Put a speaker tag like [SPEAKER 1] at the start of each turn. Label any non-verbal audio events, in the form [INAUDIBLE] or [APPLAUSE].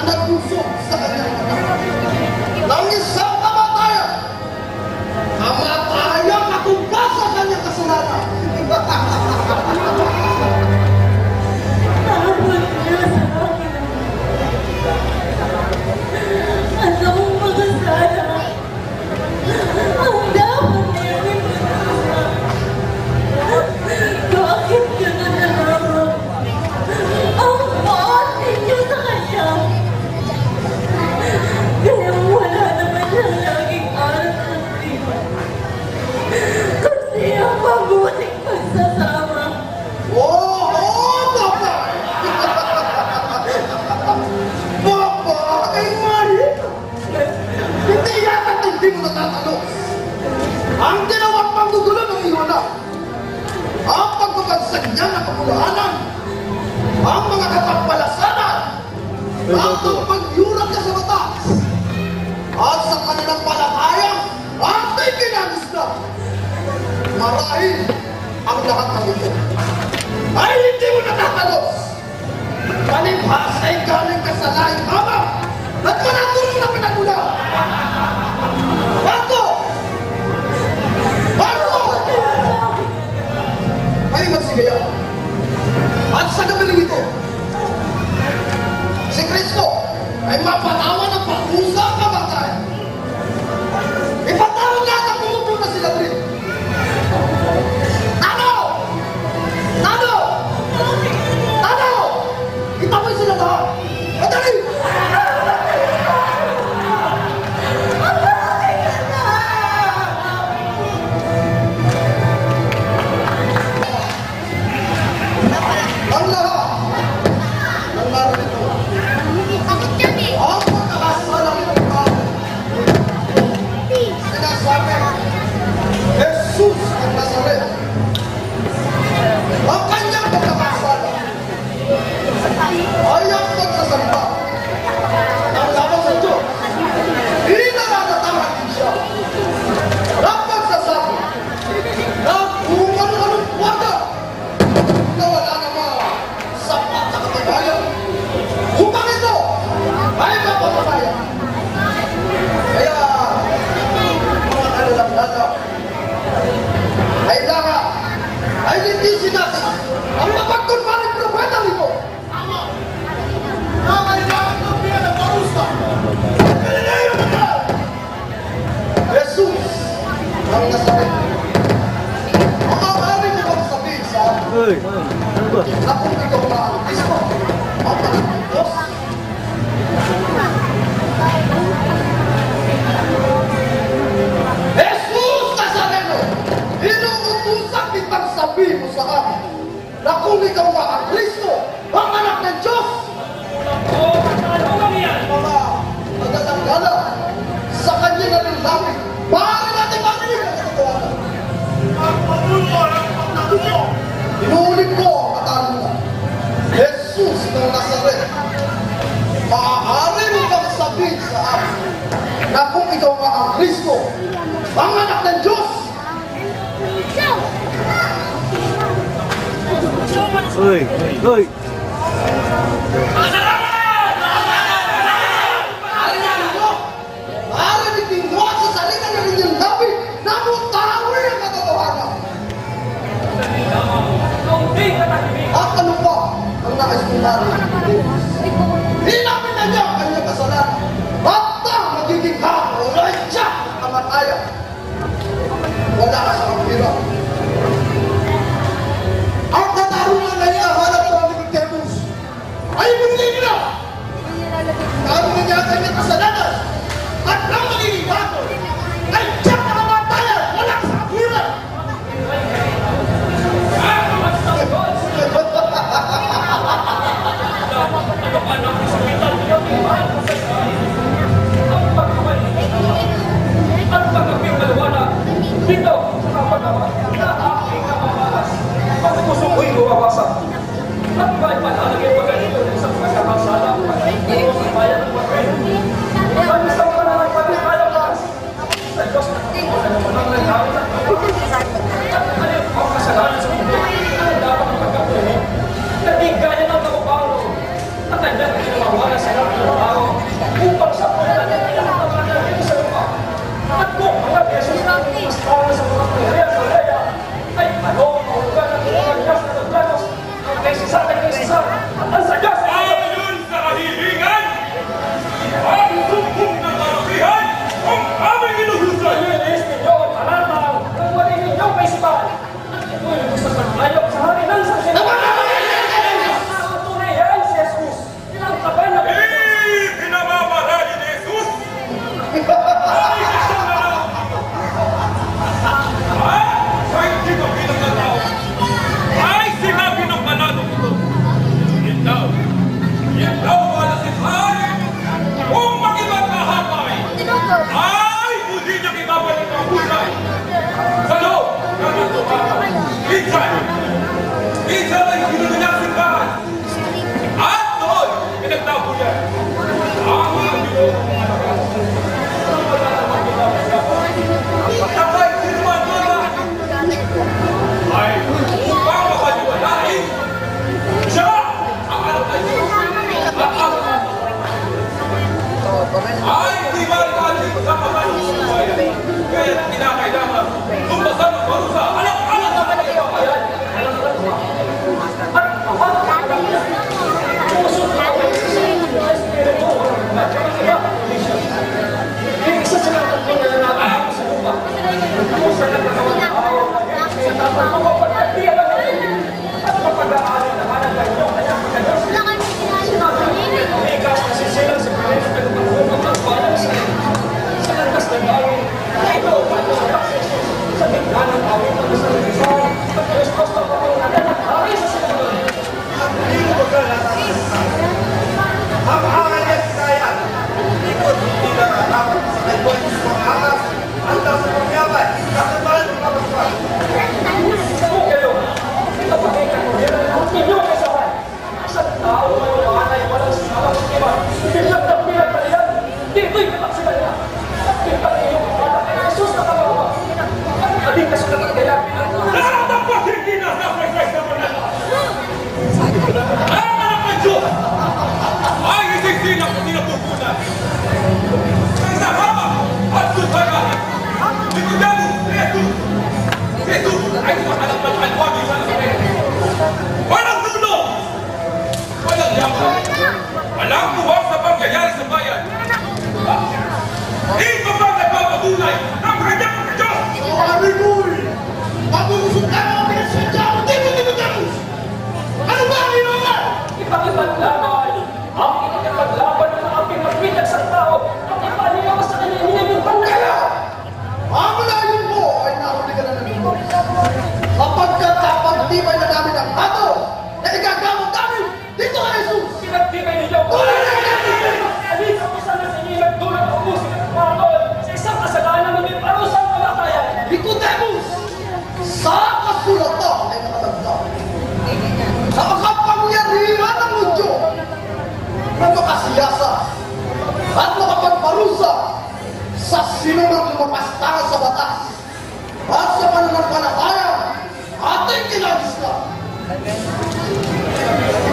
[SPEAKER 1] and that will Good. Marahil ang lahat ng ito ay hindi mo natatalos. Palibhas ay galing ka sabihin mo sa akin na kung ikaw nga ang Kristo, ang anak ng Diyos, mga nagatanggala sa kanya na rin namin, maaari natin marinig ang katotohanan. Inuulit ko ang katanungan. Jesus ng Nazaret, maaari mo bang sabihin sa akin na kung ikaw nga ang Kristo, ang anak ang katotohanan. At ano pa ang mong narinig? Hinapin na niya ang kanyang kasalanan. At ang magiging kakulay siya ang kamatayan. Wala ka sa kapira. kanyang kasalanan at ang maliligato ay diyan na kamatayan wala sa kapiran. [LAUGHS] [LAUGHS] Ang pagkapil malawala dito sa kapagawa na aking namahalas. Pagkusuko'y bumawasan. At ba at makapagparusa
[SPEAKER 2] sa sinunang lumapastanga sa
[SPEAKER 1] batas at sa pananampalataya ating kinagisla. Amen.